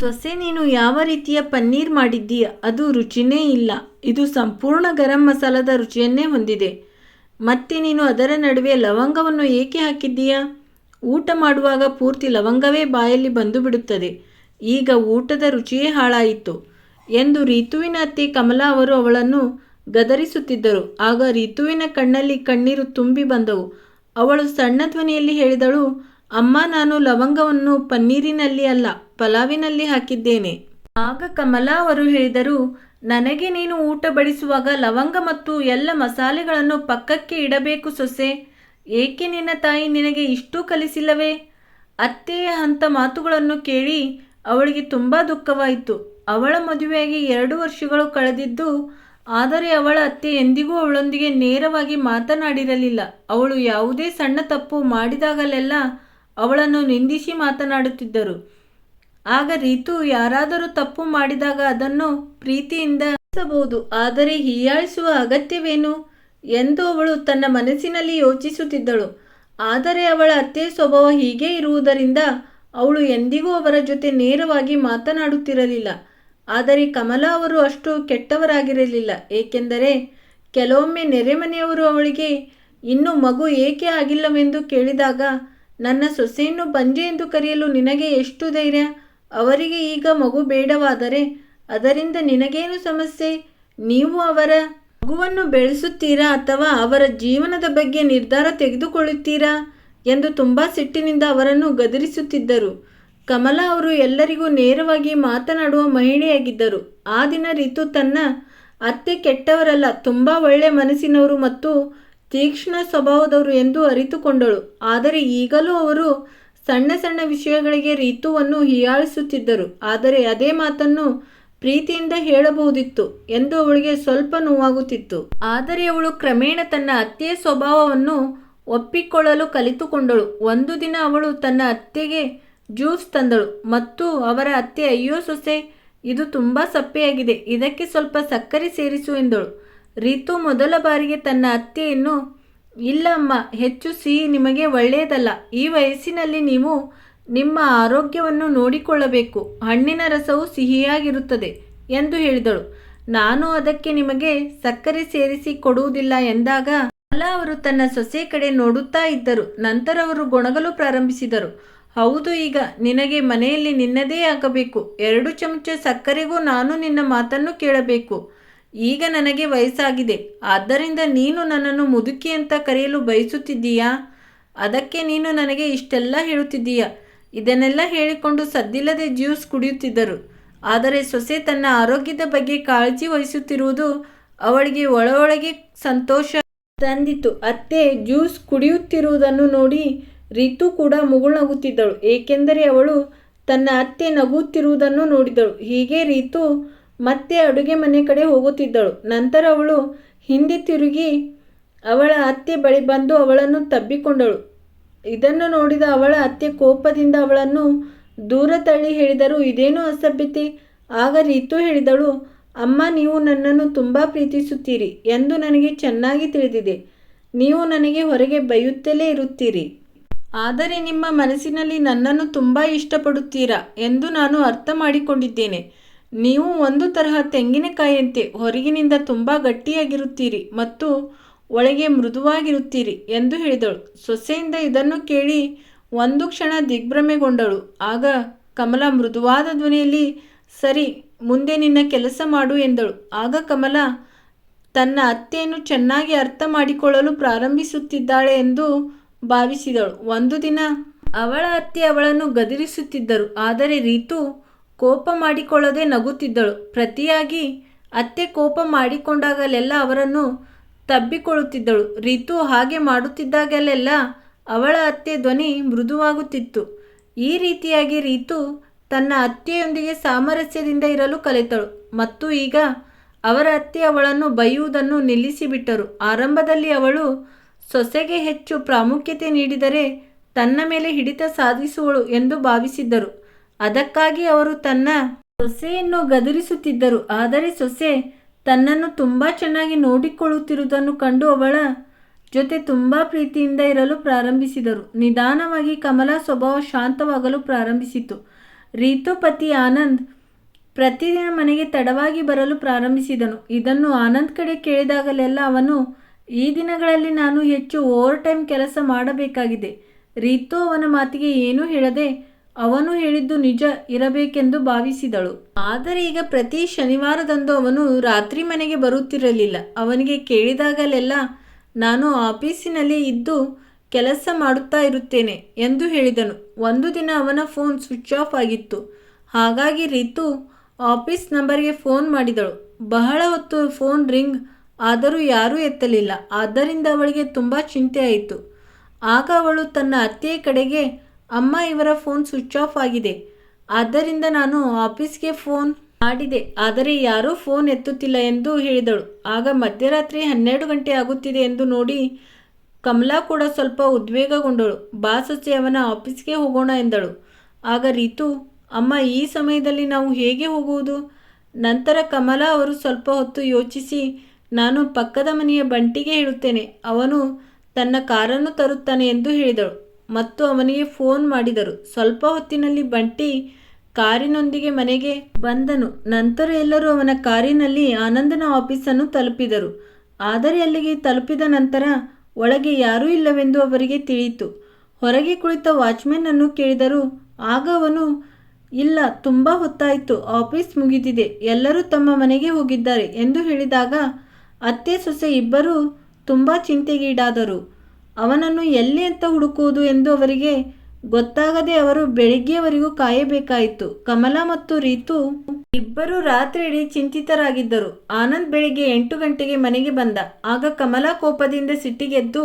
ಸೊಸೆ, ನೀನು ಯಾವ ರೀತಿಯ ಪನ್ನೀರ್ ಮಾಡಿದ್ದೀಯ? ಅದು ರುಚಿನೇ ಇಲ್ಲ. ಇದು ಸಂಪೂರ್ಣ ಗರಂ ಮಸಾಲದ ರುಚಿಯನ್ನೇ ಹೊಂದಿದೆ. ಮತ್ತೆ ನೀನು ಅದರ ನಡುವೆ ಲವಂಗವನ್ನು ಏಕೆ ಹಾಕಿದ್ದೀಯಾ? ಊಟ ಮಾಡುವಾಗ ಪೂರ್ತಿ ಲವಂಗವೇ ಬಾಯಲ್ಲಿ ಬಂದು ಬಿಡುತ್ತದೆ ಈಗ ಊಟದ ರುಚಿಯೇ ಹಾಳಾಯಿತು ಎಂದು ರಿತುವಿನ ಅತ್ತೆ ಕಮಲಾ ಅವರು ಅವಳನ್ನು ಗದರಿಸುತ್ತಿದ್ದರು. ಆಗ ರಿತುವಿನ ಕಣ್ಣಲ್ಲಿ ಕಣ್ಣೀರು ತುಂಬಿ ಬಂದವು. ಅವಳು ಸಣ್ಣ ಧ್ವನಿಯಲ್ಲಿ ಹೇಳಿದಳು ಅಮ್ಮ, ನಾನು ಲವಂಗವನ್ನು ಪನ್ನೀರಿನಲ್ಲಿ ಅಲ್ಲ, ಪಲಾವಿನಲ್ಲಿ ಹಾಕಿದ್ದೇನೆ. ಆಗ ಕಮಲಾ ಅವರು ಹೇಳಿದರು, ನನಗೆ ನೀನು ಊಟ ಬಡಿಸುವಾಗ ಲವಂಗ ಮತ್ತು ಎಲ್ಲ ಮಸಾಲೆಗಳನ್ನು ಪಕ್ಕಕ್ಕೆ ಇಡಬೇಕು ಸೊಸೆ. ಏಕೆ ನಿನ್ನ ತಾಯಿ ನಿನಗೆ ಇಷ್ಟು ಕಲಿಸಿಲ್ಲವೇ? ಅತ್ತೆಯ ಅಂಥ ಮಾತುಗಳನ್ನು ಕೇಳಿ ಅವಳಿಗೆ ತುಂಬ ದುಃಖವಾಯಿತು. ಅವಳ ಮದುವೆಯಾಗಿ ಎರಡು ವರ್ಷಗಳು ಕಳೆದಿದ್ದು, ಆದರೆ ಅವಳ ಅತ್ತೆ ಎಂದಿಗೂ ಅವಳೊಂದಿಗೆ ನೇರವಾಗಿ ಮಾತನಾಡಿರಲಿಲ್ಲ. ಅವಳು ಯಾವುದೇ ಸಣ್ಣ ತಪ್ಪು ಮಾಡಿದಾಗಲೆಲ್ಲ ಅವಳನ್ನು ನಿಂದಿಸಿ ಮಾತನಾಡುತ್ತಿದ್ದರು. ಆಗ ರೀತು ಯಾರಾದರೂ ತಪ್ಪು ಮಾಡಿದಾಗ ಅದನ್ನು ಪ್ರೀತಿಯಿಂದ ಬಹುದು ಆದರೆ ಹೀಯಾಳಿಸುವ ಅಗತ್ಯವೇನು ಎಂದು ಅವಳು ತನ್ನ ಮನಸ್ಸಿನಲ್ಲಿ ಯೋಚಿಸುತ್ತಿದ್ದಳು. ಆದರೆ ಅವಳ ಅತ್ತೆ ಸ್ವಭಾವ ಹೀಗೆ ಇರುವುದರಿಂದ ಅವಳು ಎಂದಿಗೂ ಅವರ ಜೊತೆ ನೇರವಾಗಿ ಮಾತನಾಡುತ್ತಿರಲಿಲ್ಲ. ಆದರೆ ಕಮಲಾ ಅವರು ಅಷ್ಟು ಕೆಟ್ಟವರಾಗಿರಲಿಲ್ಲ. ಏಕೆಂದರೆ ಕೆಲವೊಮ್ಮೆ ನೆರೆಮನೆಯವರು ಅವಳಿಗೆ, ಇನ್ನೂ ಮಗು ಏಕೆ ಆಗಿಲ್ಲವೆಂದು ಕೇಳಿದಾಗ ನನ್ನ ಸೊಸೆಯನ್ನು ಬಂಜೆ ಎಂದು ಕರೆಯಲು ನಿನಗೆ ಎಷ್ಟು ಧೈರ್ಯ? ಅವರಿಗೆ ಈಗ ಮಗು ಬೇಡವಾದರೆ ಅದರಿಂದ ನಿನಗೇನು ಸಮಸ್ಯೆ? ನೀವು ಅವರ ಮಗುವನ್ನು ಬೆಳೆಸುತ್ತೀರಾ ಅಥವಾ ಅವರ ಜೀವನದ ಬಗ್ಗೆ ನಿರ್ಧಾರ ತೆಗೆದುಕೊಳ್ಳುತ್ತೀರಾ ಎಂದು ತುಂಬ ಸಿಟ್ಟಿನಿಂದ ಅವರನ್ನು ಗದರಿಸುತ್ತಿದ್ದರು. ಕಮಲಾ ಅವರು ಎಲ್ಲರಿಗೂ ನೇರವಾಗಿ ಮಾತನಾಡುವ ಮಹಿಳೆಯಾಗಿದ್ದರು. ಆ ದಿನ ರೀತು ತನ್ನ ಅತ್ತೆ ಕೆಟ್ಟವರಲ್ಲ, ತುಂಬ ಒಳ್ಳೆ ಮನಸ್ಸಿನವರು ಮತ್ತು ತೀಕ್ಷ್ಣ ಸ್ವಭಾವದವರು ಎಂದು ಅರಿತುಕೊಂಡಳು. ಆದರೆ ಈಗಲೂ ಅವರು ಸಣ್ಣ ಸಣ್ಣ ವಿಷಯಗಳಿಗೆ ರೀತುವನ್ನು ಹೀಯಾಳಿಸುತ್ತಿದ್ದರು. ಆದರೆ ಅದೇ ಮಾತನ್ನು ಪ್ರೀತಿಯಿಂದ ಹೇಳಬಹುದಿತ್ತು ಎಂದು ಅವಳಿಗೆ ಸ್ವಲ್ಪ ನೋವಾಗುತ್ತಿತ್ತು. ಆದರೆ ಅವಳು ಕ್ರಮೇಣ ತನ್ನ ಅತ್ತೆಯ ಸ್ವಭಾವವನ್ನು ಒಪ್ಪಿಕೊಳ್ಳಲು ಕಲಿತುಕೊಂಡಳು. ಒಂದು ದಿನ ಅವಳು ತನ್ನ ಅತ್ತೆಗೆ ಜ್ಯೂಸ್ ತಂದಳು. ಮತ್ತು ಅವರ ಅತ್ತೆ, ಅಯ್ಯೋ ಸೊಸೆ, ಇದು ತುಂಬ ಸಪ್ಪೆಯಾಗಿದೆ. ಇದಕ್ಕೆ ಸ್ವಲ್ಪ ಸಕ್ಕರೆ ಸೇರಿಸು ಎಂದಳು. ರಿತು ಮೊದಲ ಬಾರಿಗೆ ತನ್ನ ಅತ್ತೆಯನ್ನು, ಇಲ್ಲಮ್ಮ, ಹೆಚ್ಚು ಸಿಹಿ ನಿಮಗೆ ಒಳ್ಳೆಯದಲ್ಲ. ಈ ವಯಸ್ಸಿನಲ್ಲಿ ನೀವು ನಿಮ್ಮ ಆರೋಗ್ಯವನ್ನು ನೋಡಿಕೊಳ್ಳಬೇಕು. ಹಣ್ಣಿನ ರಸವು ಸಿಹಿಯಾಗಿರುತ್ತದೆ ಎಂದು ಹೇಳಿದಳು. ನಾನು ಅದಕ್ಕೆ ನಿಮಗೆ ಸಕ್ಕರೆ ಸೇರಿಸಿ ಕೊಡುವುದಿಲ್ಲ ಎಂದಾಗ ಅಲ್ಲ ಅವರು ತನ್ನ ಸೊಸೆ ಕಡೆ ನೋಡುತ್ತಾ ಇದ್ದರು. ನಂತರ ಅವರು ಗೊಣಗಲು ಪ್ರಾರಂಭಿಸಿದರು. ಹೌದು ಈಗ, ನಿನಗೆ ಮನೆಯಲ್ಲಿ ನಿನ್ನದೇ ಆಗಬೇಕು. ಎರಡು ಚಮಚ ಸಕ್ಕರೆಗೂ ನಾನು ನಿನ್ನ ಮಾತನ್ನು ಕೇಳಬೇಕು. ಈಗ ನನಗೆ ವಯಸ್ಸಾಗಿದೆ. ಆದ್ದರಿಂದ ನೀನು ನನ್ನನ್ನು ಮುದುಕಿ ಅಂತ ಕರೆಯಲು ಬಯಸುತ್ತಿದ್ದೀಯಾ? ಅದಕ್ಕೆ ನೀನು ನನಗೆ ಇಷ್ಟೆಲ್ಲ ಹೇಳುತ್ತಿದ್ದೀಯ? ಇದನ್ನೆಲ್ಲ ಹೇಳಿಕೊಂಡು ಸದ್ದಿಲ್ಲದೆ ಜ್ಯೂಸ್ ಕುಡಿಯುತ್ತಿದ್ದರು. ಆದರೆ ಸೊಸೆ ತನ್ನ ಆರೋಗ್ಯದ ಬಗ್ಗೆ ಕಾಳಜಿ ವಹಿಸುತ್ತಿರುವುದು ಅವಳಿಗೆ ಒಳಒಳಗೆ ಸಂತೋಷ ತಂದಿತು. ಅತ್ತೆ, ಜ್ಯೂಸ್ ಕುಡಿಯುತ್ತಿರುವುದನ್ನು ನೋಡಿ ರೀತು ಕೂಡ ಮುಗುಳ್ನಗುತ್ತಿದ್ದಳು. ಏಕೆಂದರೆ ಅವಳು ತನ್ನ ಅತ್ತೆ ನಗುತ್ತಿರುವುದನ್ನು ನೋಡಿದಳು. ಹೀಗೆ ರಿತು ಮತ್ತೆ ಅಡುಗೆ ಮನೆ ಕಡೆ ಹೋಗುತ್ತಿದ್ದಳು. ನಂತರ ಅವಳು ಹಿಂದೆ ತಿರುಗಿ ಅವಳ ಅತ್ತೆ ಬಳಿ ಬಂದು ಅವಳನ್ನು ತಬ್ಬಿಕೊಂಡಳು. ಇದನ್ನು ನೋಡಿದ ಅವಳ ಅತ್ತೆ ಕೋಪದಿಂದ ಅವಳನ್ನು ದೂರ ತಳ್ಳಿ ಹೇಳಿದರು. ಇದೇನು ಅಸಭ್ಯತೆ? ಆಗ ರೀತು ಹೇಳಿದಳು, ಅಮ್ಮ, ನೀವು ನನ್ನನ್ನು ತುಂಬ ಪ್ರೀತಿಸುತ್ತೀರಿ ಎಂದು ನನಗೆ ಚೆನ್ನಾಗಿ ತಿಳಿದಿದೆ. ನೀವು ನನಗೆ ಹೊರಗೆ ಬೈಯುತ್ತಲೇ ಇರುತ್ತೀರಿ. ಆದರೆ ನಿಮ್ಮ ಮನಸ್ಸಿನಲ್ಲಿ ನನ್ನನ್ನು ತುಂಬ ಇಷ್ಟಪಡುತ್ತೀರಾ ಎಂದು ನಾನು ಅರ್ಥ ಮಾಡಿಕೊಂಡಿದ್ದೇನೆ. ನೀವು ಒಂದು ತರಹ ತೆಂಗಿನಕಾಯಿಯಂತೆ ಹೊರಗಿನಿಂದ ತುಂಬ ಗಟ್ಟಿಯಾಗಿರುತ್ತೀರಿ ಮತ್ತು ಒಳಗೆ ಮೃದುವಾಗಿರುತ್ತೀರಿ ಎಂದು ಹೇಳಿದಳು. ಸೊಸೆಯಿಂದ ಇದನ್ನು ಕೇಳಿ ಒಂದು ಕ್ಷಣ ದಿಗ್ಭ್ರಮೆಗೊಂಡಳು. ಆಗ ಕಮಲ ಮೃದುವಾದ ಧ್ವನಿಯಲ್ಲಿ, ಸರಿ, ಮುಂದೆ ನಿನ್ನ ಕೆಲಸ ಮಾಡು ಎಂದಳು. ಆಗ ಕಮಲ ತನ್ನ ಅತ್ತೆಯನ್ನು ಚೆನ್ನಾಗಿ ಅರ್ಥ ಮಾಡಿಕೊಳ್ಳಲು ಪ್ರಾರಂಭಿಸುತ್ತಿದ್ದಾಳೆ ಎಂದು ಭಾವಿಸಿದಳು. ಒಂದು ದಿನ ಅವಳ ಅತ್ತೆ ಅವಳನ್ನು ಗದರಿಸುತ್ತಿದ್ದರು. ಆದರೆ ರೀತು ಕೋಪ ಮಾಡಿಕೊಳ್ಳದೆ ನಗುತ್ತಿದ್ದಳು. ಪ್ರತಿಯಾಗಿ ಅತ್ತೆ ಕೋಪ ಮಾಡಿಕೊಂಡಾಗಲೆಲ್ಲ ಅವರನ್ನು ತಬ್ಬಿಕೊಳ್ಳುತ್ತಿದ್ದಳು. ರೀತು ಹಾಗೆ ಮಾಡುತ್ತಿದ್ದಾಗಲೆಲ್ಲ ಅವಳ ಅತ್ತೆ ಧ್ವನಿ ಮೃದುವಾಗುತ್ತಿತ್ತು. ಈ ರೀತಿಯಾಗಿ ರೀತು ತನ್ನ ಅತ್ತೆಯೊಂದಿಗೆ ಸಾಮರಸ್ಯದಿಂದ ಇರಲು ಕಲಿತಳು. ಮತ್ತು ಈಗ ಅವರ ಅತ್ತೆ ಅವಳನ್ನು ಬೈಯುವುದನ್ನು ನಿಲ್ಲಿಸಿಬಿಟ್ಟರು. ಆರಂಭದಲ್ಲಿ ಅವಳು ಸೊಸೆಗೆ ಹೆಚ್ಚು ಪ್ರಾಮುಖ್ಯತೆ ನೀಡಿದರೆ ತನ್ನ ಮೇಲೆ ಹಿಡಿತ ಸಾಧಿಸುವಳು ಎಂದು ಭಾವಿಸಿದ್ದರು. ಅದಕ್ಕಾಗಿ ಅವರು ತನ್ನ ಸೊಸೆಯನ್ನು ಗದರಿಸುತ್ತಿದ್ದರು. ಆದರೆ ಸೊಸೆ ತನ್ನನ್ನು ತುಂಬ ಚೆನ್ನಾಗಿ ನೋಡಿಕೊಳ್ಳುತ್ತಿರುವುದನ್ನು ಕಂಡು ಅವಳ ಜೊತೆ ತುಂಬ ಪ್ರೀತಿಯಿಂದ ಇರಲು ಪ್ರಾರಂಭಿಸಿದರು. ನಿಧಾನವಾಗಿ ಕಮಲ ಸ್ವಭಾವ ಶಾಂತವಾಗಲು ಪ್ರಾರಂಭಿಸಿತು. ರೀತು ಪತಿ ಆನಂದ್ ಪ್ರತಿದಿನ ಮನೆಗೆ ತಡವಾಗಿ ಬರಲು ಪ್ರಾರಂಭಿಸಿದನು. ಇದನ್ನು ಆನಂದ್ ಕಡೆ ಕೇಳಿದಾಗಲೆಲ್ಲ ಅವನು, ಈ ದಿನಗಳಲ್ಲಿ ನಾನು ಹೆಚ್ಚು ಓವರ್ ಟೈಮ್ ಕೆಲಸ ಮಾಡಬೇಕಾಗಿದೆ. ರೀತು ಅವನ ಮಾತಿಗೆ ಏನೂ ಹೇಳದೆ ಅವನು ಹೇಳಿದ್ದು ನಿಜ ಇರಬೇಕೆಂದು ಭಾವಿಸಿದಳು. ಆದರೆ ಈಗ ಪ್ರತಿ ಶನಿವಾರದಂದು ಅವನು ರಾತ್ರಿ ಮನೆಗೆ ಬರುತ್ತಿರಲಿಲ್ಲ. ಅವನಿಗೆ ಕೇಳಿದಾಗಲೆಲ್ಲ, ನಾನು ಆಫೀಸಿನಲ್ಲಿ ಇದ್ದು ಕೆಲಸ ಮಾಡುತ್ತಾ ಇರುತ್ತೇನೆ ಎಂದು ಹೇಳಿದನು. ಒಂದು ದಿನ ಅವನ ಫೋನ್ ಸ್ವಿಚ್ ಆಫ್ ಆಗಿತ್ತು. ಹಾಗಾಗಿ ರೀತು ಆಫೀಸ್ ನಂಬರ್ಗೆ ಫೋನ್ ಮಾಡಿದಳು. ಬಹಳ ಹೊತ್ತು ಫೋನ್ ರಿಂಗ್ ಆದರೂ ಯಾರೂ ಎತ್ತಲಿಲ್ಲ. ಆದ್ದರಿಂದ ಅವಳಿಗೆ ತುಂಬ ಚಿಂತೆ ಆಯಿತು. ಆಗ ಅವಳು ತನ್ನ ಅತ್ತೆಯ ಕಡೆಗೆ ಅಮ್ಮ ಇವರ ಫೋನ್ ಸ್ವಿಚ್ ಆಫ್ ಆಗಿದೆ. ಆದ್ದರಿಂದ ನಾನು ಆಫೀಸ್ಗೆ ಫೋನ್ ಮಾಡಿದೆ. ಆದರೆ ಯಾರೂ ಫೋನ್ ಎತ್ತುತ್ತಿಲ್ಲ ಎಂದು ಹೇಳಿದಳು. ಆಗ ಮಧ್ಯರಾತ್ರಿ ಹನ್ನೆರಡು ಗಂಟೆ ಆಗುತ್ತಿದೆ ಎಂದು ನೋಡಿ ಕಮಲಾ ಕೂಡ ಸ್ವಲ್ಪ ಉದ್ವೇಗಗೊಂಡಳು. ಬಾ ಸೊಸೆ ಅವನ ಆಫೀಸ್ಗೆ ಹೋಗೋಣ ಎಂದಳು. ಆಗ ರೀತು, ಅಮ್ಮ, ಈ ಸಮಯದಲ್ಲಿ ನಾವು ಹೇಗೆ ಹೋಗುವುದು? ನಂತರ ಕಮಲಾ ಅವರು ಸ್ವಲ್ಪ ಹೊತ್ತು ಯೋಚಿಸಿ, ನಾನು ಪಕ್ಕದ ಮನೆಯ ಬಂಟಿಗೆ ಹೇಳುತ್ತೇನೆ. ಅವನು ತನ್ನ ಕಾರನ್ನು ತರುತ್ತಾನೆ ಎಂದು ಹೇಳಿದಳು. ಮತ್ತು ಅವನಿಗೆ ಫೋನ್ ಮಾಡಿದರು. ಸ್ವಲ್ಪ ಹೊತ್ತಿನಲ್ಲಿ ಬಂಟಿ ಕಾರಿನೊಂದಿಗೆ ಮನೆಗೆ ಬಂದನು. ನಂತರ ಎಲ್ಲರೂ ಅವನ ಕಾರಿನಲ್ಲಿ ಆನಂದನ ಆಫೀಸನ್ನು ತಲುಪಿದರು. ಆದರೆ ಅಲ್ಲಿಗೆ ತಲುಪಿದ ನಂತರ ಒಳಗೆ ಯಾರೂ ಇಲ್ಲವೆಂದು ಅವರಿಗೆ ತಿಳಿಯಿತು. ಹೊರಗೆ ಕುಳಿತ ವಾಚ್ಮೆನ್ ಅನ್ನು ಕೇಳಿದರು. ಆಗ ಅವನು, ಇಲ್ಲ, ತುಂಬ ಹೊತ್ತಾಯಿತು. ಆಫೀಸ್ ಮುಗಿದಿದೆ. ಎಲ್ಲರೂ ತಮ್ಮ ಮನೆಗೆ ಹೋಗಿದ್ದಾರೆ ಎಂದು ಹೇಳಿದಾಗ, ಅತ್ತೆ ಸೊಸೆ ಇಬ್ಬರೂ ತುಂಬ ಚಿಂತೆಗೀಡಾದರು. ಅವನನ್ನು ಎಲ್ಲಿ ಅಂತ ಹುಡುಕುವುದು ಎಂದು ಅವರಿಗೆ ಗೊತ್ತಾಗದೆ ಅವರು ಬೆಳಿಗ್ಗೆಯವರೆಗೂ ಕಾಯಬೇಕಾಯಿತು. ಕಮಲಾ ಮತ್ತು ರೀತು ಇಬ್ಬರು ರಾತ್ರಿಯಿಡೀ ಚಿಂತಿತರಾಗಿದ್ದರು. ಆನಂದ್ ಬೆಳಿಗ್ಗೆ ಎಂಟು ಗಂಟೆಗೆ ಮನೆಗೆ ಬಂದ. ಆಗ ಕಮಲಾ ಕೋಪದಿಂದ ಸಿಟ್ಟಿಗೆದ್ದು,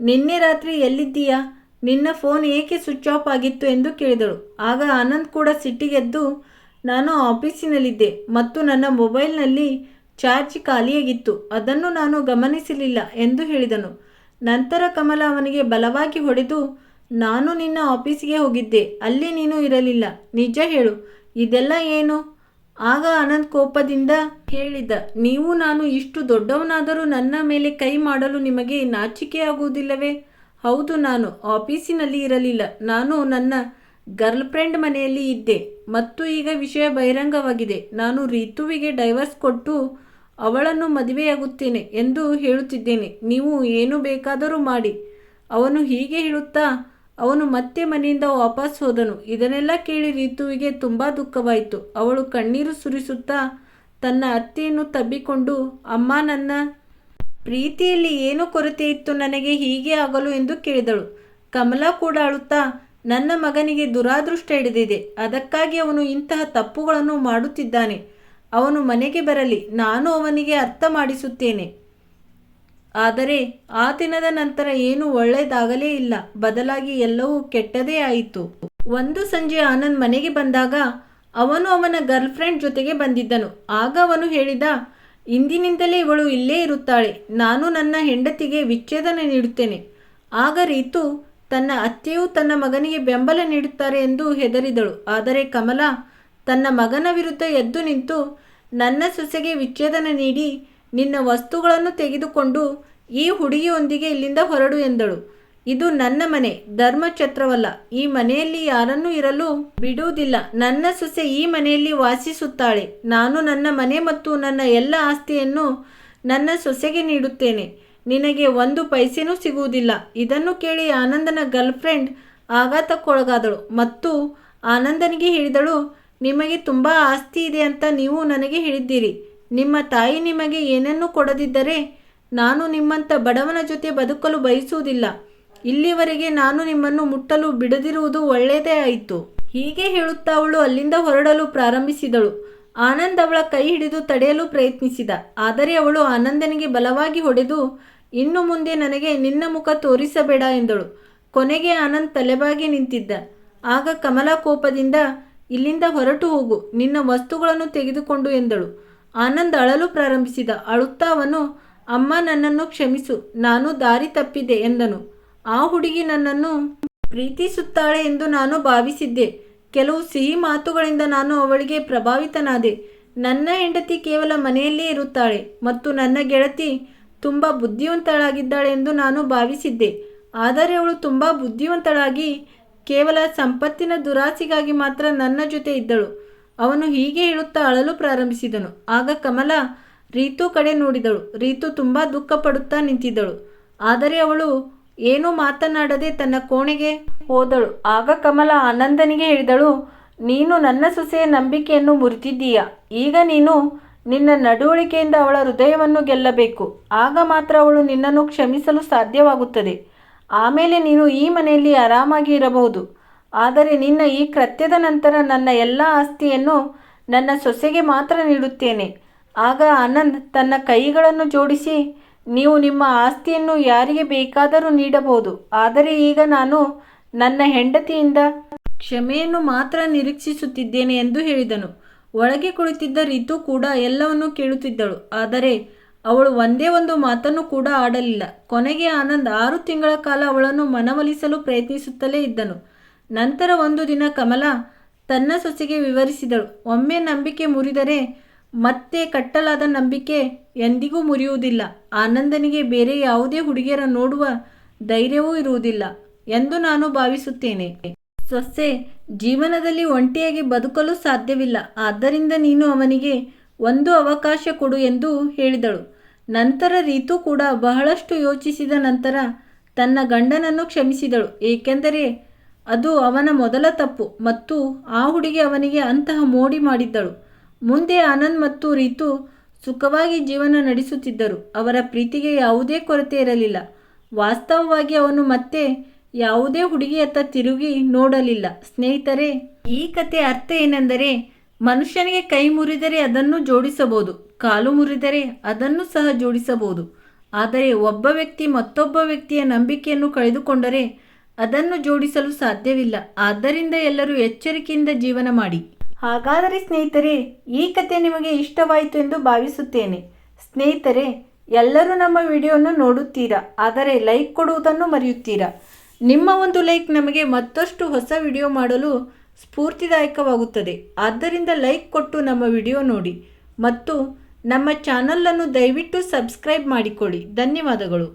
ನಿನ್ನೆ ರಾತ್ರಿ ಎಲ್ಲಿದ್ದೀಯಾ? ನಿನ್ನ ಫೋನ್ ಏಕೆ ಸ್ವಿಚ್ ಆಫ್ ಆಗಿತ್ತು? ಎಂದು ಕೇಳಿದಳು. ಆಗ ಆನಂದ್ ಕೂಡ ಸಿಟ್ಟಿಗೆದ್ದು, ನಾನು ಆಫೀಸಿನಲ್ಲಿದ್ದೆ ಮತ್ತು ನನ್ನ ಮೊಬೈಲ್ನಲ್ಲಿ ಚಾರ್ಜ್ ಖಾಲಿಯಾಗಿತ್ತು. ಅದನ್ನು ನಾನು ಗಮನಿಸಲಿಲ್ಲ ಎಂದು ಹೇಳಿದನು. ನಂತರ ಕಮಲ ಅವನಿಗೆ ಬಲವಾಗಿ ಹೊಡೆದು, ನಾನು ನಿನ್ನ ಆಫೀಸಿಗೆ ಹೋಗಿದ್ದೆ, ಅಲ್ಲಿ ನೀನು ಇರಲಿಲ್ಲ. ನಿಜ ಹೇಳು, ಇದೆಲ್ಲ ಏನು? ಆಗ ಅನಂತ್ ಕೋಪದಿಂದ ಹೇಳಿದ, ನೀವು ನಾನು ಇಷ್ಟು ದೊಡ್ಡವನಾದರೂ ನನ್ನ ಮೇಲೆ ಕೈ ಮಾಡಲು ನಿಮಗೆ ನಾಚಿಕೆಯಾಗುವುದಿಲ್ಲವೇ? ಹೌದು ನಾನು ಆಫೀಸಿನಲ್ಲಿ ಇರಲಿಲ್ಲ. ನಾನು ನನ್ನ ಗರ್ಲ್ ಫ್ರೆಂಡ್ ಮನೆಯಲ್ಲಿ ಇದ್ದೆ. ಮತ್ತು ಈಗ ವಿಷಯ ಬಹಿರಂಗವಾಗಿದೆ. ನಾನು ರಿತುವಿಗೆ ಡೈವರ್ಸ್ ಕೊಟ್ಟು ಅವಳನ್ನು ಮದುವೆಯಾಗುತ್ತೇನೆ ಎಂದು ಹೇಳುತ್ತಿದ್ದೇನೆ. ನೀವು ಏನು ಬೇಕಾದರೂ ಮಾಡಿ. ಅವನು ಹೀಗೆ ಹೇಳುತ್ತಾ, ಅವನು ಮತ್ತೆ ಮನೆಯಿಂದ ವಾಪಸ್ ಹೋದನು. ಇದನ್ನೆಲ್ಲ ಕೇಳಿ ರೀತುವಿಗೆ ತುಂಬ ದುಃಖವಾಯಿತು. ಅವಳು ಕಣ್ಣೀರು ಸುರಿಸುತ್ತಾ ತನ್ನ ಅತ್ತೆಯನ್ನು ತಬ್ಬಿಕೊಂಡು, ಅಮ್ಮ, ನನ್ನ ಪ್ರೀತಿಯಲ್ಲಿ ಏನು ಕೊರತೆ ಇತ್ತು ನನಗೆ ಹೀಗೆ ಆಗಲು ಎಂದು ಕೇಳಿದಳು. ಕಮಲಾ ಕೂಡ ಅಳುತ್ತಾ, ನನ್ನ ಮಗನಿಗೆ ದುರಾದೃಷ್ಟ ಹಿಡಿದಿದೆ. ಅದಕ್ಕಾಗಿ ಅವನು ಇಂತಹ ತಪ್ಪುಗಳನ್ನು ಮಾಡುತ್ತಿದ್ದಾನೆ. ಅವನು ಮನೆಗೆ ಬರಲಿ, ನಾನು ಅವನಿಗೆ ಅರ್ಥ ಮಾಡಿಸುತ್ತೇನೆ ಆದರೆ ಆ ದಿನದ ನಂತರ ಏನು ಒಳ್ಳೆಯದಾಗಲೇ ಇಲ್ಲ, ಬದಲಾಗಿ ಎಲ್ಲವೂ ಕೆಟ್ಟದೇ ಆಯಿತು. ಒಂದು ಸಂಜೆ ಆನಂದ್ ಮನೆಗೆ ಬಂದಾಗ ಅವನು ಅವನ ಗರ್ಲ್ ಫ್ರೆಂಡ್ ಜೊತೆಗೆ ಬಂದಿದ್ದನು. ಆಗ ಅವನು ಹೇಳಿದ, ಇಂದಿನಿಂದಲೇ ಇವಳು ಇಲ್ಲೇ ಇರುತ್ತಾಳೆ, ನಾನು ನನ್ನ ಹೆಂಡತಿಗೆ ವಿಚ್ಛೇದನ ನೀಡುತ್ತೇನೆ. ಆಗ ರೀತು ತನ್ನ ಅತ್ತೆಯು ತನ್ನ ಮಗನಿಗೆ ಬೆಂಬಲ ನೀಡುತ್ತಾರೆ ಎಂದು ಹೆದರಿದಳು. ಆದರೆ ಕಮಲಾ ತನ್ನ ಮಗನ ವಿರುದ್ಧ ಎದ್ದು ನಿಂತು ನನ್ನ ಸೊಸೆಗೆ ವಿಚ್ಛೇದನ ನೀಡಿ ನಿನ್ನ ವಸ್ತುಗಳನ್ನು ತೆಗೆದುಕೊಂಡು ಈ ಹುಡುಗಿಯೊಂದಿಗೆ ಇಲ್ಲಿಂದ ಹೊರಡು ಎಂದಳು. ಇದು ನನ್ನ ಮನೆ, ಧರ್ಮಛತ್ರವಲ್ಲ. ಈ ಮನೆಯಲ್ಲಿ ಯಾರನ್ನೂ ಇರಲು ಬಿಡುವುದಿಲ್ಲ. ನನ್ನ ಸೊಸೆ ಈ ಮನೆಯಲ್ಲಿ ವಾಸಿಸುತ್ತಾಳೆ. ನಾನು ನನ್ನ ಮನೆ ಮತ್ತು ನನ್ನ ಎಲ್ಲ ಆಸ್ತಿಯನ್ನು ನನ್ನ ಸೊಸೆಗೆ ನೀಡುತ್ತೇನೆ. ನಿನಗೆ ಒಂದು ಪೈಸೆನೂ ಸಿಗುವುದಿಲ್ಲ. ಇದನ್ನು ಕೇಳಿ ಆನಂದನ ಗರ್ಲ್ಫ್ರೆಂಡ್ ಆಘಾತಕ್ಕೊಳಗಾದಳು ಮತ್ತು ಆನಂದನಿಗೆ ಹೇಳಿದಳು ನಿಮಗೆ ತುಂಬ ಆಸ್ತಿ ಇದೆ ಅಂತ ನೀವು ನನಗೆ ಹೇಳಿದ್ದೀರಿ. ನಿಮ್ಮ ತಾಯಿ ನಿಮಗೆ ಏನನ್ನೂ ಕೊಡದಿದ್ದರೆ ನಾನು ನಿಮ್ಮಂಥ ಬಡವನ ಜೊತೆ ಬದುಕಲು ಬಯಸುವುದಿಲ್ಲ. ಇಲ್ಲಿವರೆಗೆ ನಾನು ನಿಮ್ಮನ್ನು ಮುಟ್ಟಲು ಬಿಡದಿರುವುದು ಒಳ್ಳೆಯದೇ ಆಯಿತು. ಹೀಗೆ ಹೇಳುತ್ತಾ ಅವಳು ಅಲ್ಲಿಂದ ಹೊರಡಲು ಪ್ರಾರಂಭಿಸಿದಳು. ಆನಂದ್ ಅವಳ ಕೈ ಹಿಡಿದು ತಡೆಯಲು ಪ್ರಯತ್ನಿಸಿದ. ಆದರೆ ಅವಳು ಆನಂದನಿಗೆ ಬಲವಾಗಿ ಹೊಡೆದು, ಇನ್ನು ಮುಂದೆ ನನಗೆ ನಿನ್ನ ಮುಖ ತೋರಿಸಬೇಡ ಎಂದಳು. ಕೊನೆಗೆ ಆನಂದ್ ತಲೆಬಾಗಿ ನಿಂತಿದ್ದ. ಆಗ ಕಮಲಾ ಕೋಪದಿಂದ ಇಲ್ಲಿಂದ ಹೊರಟು ಹೋಗು, ನಿನ್ನ ವಸ್ತುಗಳನ್ನು ತೆಗೆದುಕೊಂಡು ಎಂದಳು. ಆನಂದ್ ಅಳಲು ಪ್ರಾರಂಭಿಸಿದ, ಅಳುತ್ತಾ ಅವನು, ಅಮ್ಮ ನನ್ನನ್ನು ಕ್ಷಮಿಸು, ನಾನು ದಾರಿ ತಪ್ಪಿದೆ ಎಂದನು. ಆ ಹುಡುಗಿ ನನ್ನನ್ನು ಪ್ರೀತಿಸುತ್ತಾಳೆ ಎಂದು ನಾನು ಭಾವಿಸಿದ್ದೆ. ಕೆಲವು ಸಿಹಿ ಮಾತುಗಳಿಂದ ನಾನು ಅವಳಿಗೆ ಪ್ರಭಾವಿತನಾದೆ. ನನ್ನ ಹೆಂಡತಿ ಕೇವಲ ಮನೆಯಲ್ಲೇ ಇರುತ್ತಾಳೆ ಮತ್ತು ನನ್ನ ಗೆಳತಿ ತುಂಬ ಬುದ್ಧಿವಂತಳಾಗಿದ್ದಾಳೆ ಎಂದು ನಾನು ಭಾವಿಸಿದ್ದೆ. ಆದರೆ ಅವಳು ತುಂಬ ಬುದ್ಧಿವಂತಳಾಗಿ ಕೇವಲ ಸಂಪತ್ತಿನ ದುರಾಸೆಗಾಗಿ ಮಾತ್ರ ನನ್ನ ಜೊತೆ ಇದ್ದಳು. ಅವನು ಹೀಗೆ ಹೇಳುತ್ತಾ ಅಳಲು ಪ್ರಾರಂಭಿಸಿದನು. ಆಗ ಕಮಲ ರೀತು ಕಡೆ ನೋಡಿದಳು. ರೀತು ತುಂಬ ದುಃಖ ಪಡುತ್ತಾ ನಿಂತಿದ್ದಳು. ಆದರೆ ಅವಳು ಏನೂ ಮಾತನಾಡದೆ ತನ್ನ ಕೋಣೆಗೆ ಹೋದಳು. ಆಗ ಕಮಲ ಆನಂದನಿಗೆ ಹೇಳಿದಳು, ನೀನು ನನ್ನ ಸೊಸೆಯ ನಂಬಿಕೆಯನ್ನು ಮುರಿದಿದ್ದೀಯ ಈಗ ನೀನು ನಿನ್ನ ನಡವಳಿಕೆಯಿಂದ ಅವಳ ಹೃದಯವನ್ನು ಗೆಲ್ಲಬೇಕು. ಆಗ ಮಾತ್ರ ಅವಳು ನಿನ್ನನ್ನು ಕ್ಷಮಿಸಲು ಸಾಧ್ಯವಾಗುತ್ತದೆ. ಆಮೇಲೆ ನೀನು ಈ ಮನೆಯಲ್ಲಿ ಆರಾಮಾಗಿ ಇರಬಹುದು. ಆದರೆ ನಿನ್ನ ಈ ಕೃತ್ಯದ ನಂತರ ನನ್ನ ಎಲ್ಲ ಆಸ್ತಿಯನ್ನು ನನ್ನ ಸೊಸೆಗೆ ಮಾತ್ರ ನೀಡುತ್ತೇನೆ. ಆಗ ಆನಂದ್ ತನ್ನ ಕೈಗಳನ್ನು ಜೋಡಿಸಿ, ನೀವು ನಿಮ್ಮ ಆಸ್ತಿಯನ್ನು ಯಾರಿಗೆ ಬೇಕಾದರೂ ನೀಡಬಹುದು. ಆದರೆ ಈಗ ನಾನು ನನ್ನ ಹೆಂಡತಿಯಿಂದ ಕ್ಷಮೆಯನ್ನು ಮಾತ್ರ ನಿರೀಕ್ಷಿಸುತ್ತಿದ್ದೇನೆ ಎಂದು ಹೇಳಿದನು. ಒಳಗೆ ಕುಳಿತಿದ್ದ ರೀತು ಕೂಡ ಎಲ್ಲವನ್ನೂ ಕೇಳುತ್ತಿದ್ದಳು. ಆದರೆ ಅವಳು ಒಂದೇ ಒಂದು ಮಾತನ್ನು ಕೂಡ ಆಡಲಿಲ್ಲ. ಕೊನೆಗೆ ಆನಂದ್ ಆರು ತಿಂಗಳ ಕಾಲ ಅವಳನ್ನು ಮನವೊಲಿಸಲು ಪ್ರಯತ್ನಿಸುತ್ತಲೇ ಇದ್ದನು. ನಂತರ ಒಂದು ದಿನ ಕಮಲ ತನ್ನ ಸೊಸೆಗೆ ವಿವರಿಸಿದಳು. ಒಮ್ಮೆ ನಂಬಿಕೆ ಮುರಿದರೆ ಮತ್ತೆ ಕಟ್ಟಲಾದ ನಂಬಿಕೆ ಎಂದಿಗೂ ಮುರಿಯುವುದಿಲ್ಲ. ಆನಂದನಿಗೆ ಬೇರೆ ಯಾವುದೇ ಹುಡುಗಿಯರ ನೋಡುವ ಧೈರ್ಯವೂ ಇರುವುದಿಲ್ಲ ಎಂದು ನಾನು ಭಾವಿಸುತ್ತೇನೆ. ಸೊಸೆ, ಜೀವನದಲ್ಲಿ ಒಂಟಿಯಾಗಿ ಬದುಕಲು ಸಾಧ್ಯವಿಲ್ಲ. ಆದ್ದರಿಂದ ನೀನು ಅವನಿಗೆ ಒಂದು ಅವಕಾಶ ಕೊಡು ಎಂದು ಹೇಳಿದಳು. ನಂತರ ರೀತು ಕೂಡ ಬಹಳಷ್ಟು ಯೋಚಿಸಿದ ನಂತರ ತನ್ನ ಗಂಡನನ್ನು ಕ್ಷಮಿಸಿದಳು. ಏಕೆಂದರೆ ಅದು ಅವನ ಮೊದಲ ತಪ್ಪು ಮತ್ತು ಆ ಹುಡುಗಿ ಅವನಿಗೆ ಅಂತಹ ಮೋಡಿ ಮಾಡಿದ್ದಳು. ಮುಂದೆ ಆನಂದ್ ಮತ್ತು ರೀತು ಸುಖವಾಗಿ ಜೀವನ ನಡೆಸುತ್ತಿದ್ದರು. ಅವರ ಪ್ರೀತಿಗೆ ಯಾವುದೇ ಕೊರತೆ ಇರಲಿಲ್ಲ. ವಾಸ್ತವವಾಗಿ ಅವನು ಮತ್ತೆ ಯಾವುದೇ ಹುಡುಗಿಯತ್ತ ತಿರುಗಿ ನೋಡಲಿಲ್ಲ. ಸ್ನೇಹಿತರೆ, ಈ ಕತೆ ಅರ್ಥ ಏನೆಂದರೆ ಮನುಷ್ಯನಿಗೆ ಕೈ ಮುರಿದರೆ ಅದನ್ನು ಜೋಡಿಸಬಹುದು, ಕಾಲು ಮುರಿದರೆ ಅದನ್ನು ಸಹ ಜೋಡಿಸಬಹುದು. ಆದರೆ ಒಬ್ಬ ವ್ಯಕ್ತಿ ಮತ್ತೊಬ್ಬ ವ್ಯಕ್ತಿಯ ನಂಬಿಕೆಯನ್ನು ಕಳೆದುಕೊಂಡರೆ ಅದನ್ನು ಜೋಡಿಸಲು ಸಾಧ್ಯವಿಲ್ಲ. ಆದ್ದರಿಂದ ಎಲ್ಲರೂ ಎಚ್ಚರಿಕೆಯಿಂದ ಜೀವನ ಮಾಡಿ. ಹಾಗಾದರೆ ಸ್ನೇಹಿತರೆ, ಈ ಕತೆ ನಿಮಗೆ ಇಷ್ಟವಾಯಿತು ಎಂದು ಭಾವಿಸುತ್ತೇನೆ. ಸ್ನೇಹಿತರೆ, ಎಲ್ಲರೂ ನಮ್ಮ ವಿಡಿಯೋವನ್ನು ನೋಡುತ್ತೀರಾ? ಆದರೆ ಲೈಕ್ ಕೊಡುವುದನ್ನು ಮರೆಯುತ್ತೀರಾ? ನಿಮ್ಮ ಒಂದು ಲೈಕ್ ನಮಗೆ ಮತ್ತಷ್ಟು ಹೊಸ ವಿಡಿಯೋ ಮಾಡಲು ಸ್ಫೂರ್ತಿದಾಯಕವಾಗುತ್ತದೆ. ಆದ್ದರಿಂದ ಲೈಕ್ ಕೊಟ್ಟು ನಮ್ಮ ವಿಡಿಯೋ ನೋಡಿ ಮತ್ತು ನಮ್ಮ ಚಾನಲನ್ನು ದಯವಿಟ್ಟು ಸಬ್ಸ್ಕ್ರೈಬ್ ಮಾಡಿಕೊಳ್ಳಿ. ಧನ್ಯವಾದಗಳು.